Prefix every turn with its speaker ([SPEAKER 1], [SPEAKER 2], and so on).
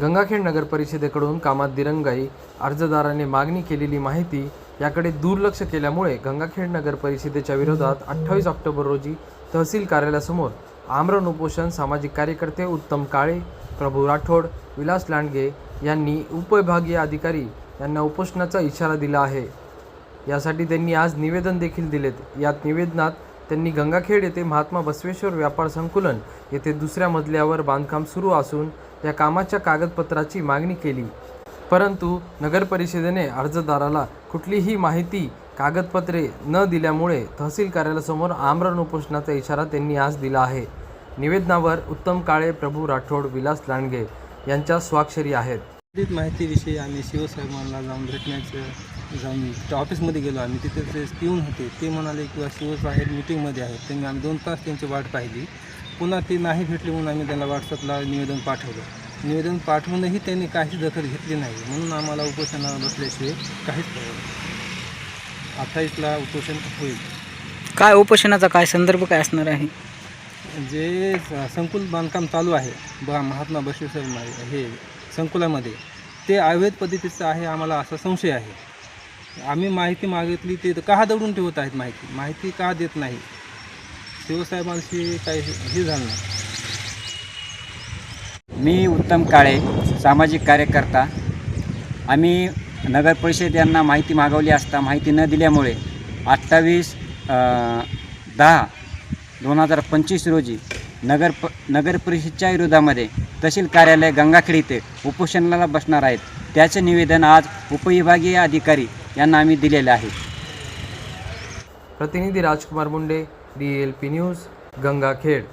[SPEAKER 1] गंगाखेड नगर परिषदेकडून कामात दिरंगाई अर्जदाराने मागणी केलेली माहिती याकडे दुर्लक्ष केल्यामुळे गंगाखेड नगर परिषदेच्या विरोधात अठ्ठावीस ऑक्टोबर रोजी तहसील कार्यालयासमोर आमरण उपोषण सामाजिक कार्यकर्ते उत्तम काळे प्रभू राठोड विलास लांडगे यांनी उपविभागीय अधिकारी यांना उपोषणाचा इशारा दिला आहे. यासाठी त्यांनी आज निवेदन देखील दिलेत. यात निवेदनात त्यांनी गंगाखेड येथे महात्मा बसवेश्वर व्यापार संकुलन येथे दुसऱ्या मजल्यावर बांधकाम सुरू असून या कामाच्या कागदपत्राची मागणी केली. परंतु नगरपरिषदेने अर्जदाराला कुठलीही माहिती कागदपत्रे न दिल्यामुळे तहसील कार्यालयासमोर आमरण उपोषणाचा इशारा त्यांनी आज दिला आहे. निवेदनावर उत्तम काळे प्रभू राठोड विलास लांडगे यांच्या स्वाक्षरी आहेत.
[SPEAKER 2] माहितीविषयी आम्ही शिवसाहेबांना जाऊन भेटण्याचं जाऊन त्या ऑफिसमध्ये गेलो. आम्ही तिथे ते पिऊन होते ते म्हणाले किंवा शिवसाहेब मिटिंगमध्ये आहेत. त्यांनी आम्ही दोन तास त्यांची वाट पाहिली. पुन्हा ते नाही भेटले म्हणून आम्ही त्यांना व्हॉट्सअपला निवेदन पाठवलं. निवेदन पाठवूनही त्यांनी काहीच दखल घेतली नाही. म्हणून आम्हाला उपोषणाला बसल्याशिवाय काहीच अठ्ठावीसला उपोषण होईल.
[SPEAKER 3] काय उपोषणाचा काय संदर्भ काय असणार आहे?
[SPEAKER 2] जे संकुल बांधकाम चालू आहे बा महात्मा बसवेश्वर हे संकुलामध्ये ते अवैध पद्धतीचं आहे आम्हाला असा संशय आहे. आम्ही माहिती मागितली ते तर का दडून ठेवत आहेत माहिती? माहिती का देत नाही? शिवसाहेबांशी काही हे झालं नाही.
[SPEAKER 4] मी उत्तम काळे सामाजिक कार्यकर्ता. आम्ही नगर परिषद यांना माहिती मागवली असता माहिती न दिल्यामुळे अठ्ठावीस दहा दोन हजार पंचवीस रोजी नगर प नगर परिषदच्या विरोधामध्ये तहसील कार्यालय गंगाखेड येथे उपोषणाला बसणार आहेत. त्याचे निवेदन आज उपविभागीय अधिकारी यांना आम्ही दिलेले आहे.
[SPEAKER 1] प्रतिनिधी Rajkumar Munde D L P news Gangakhed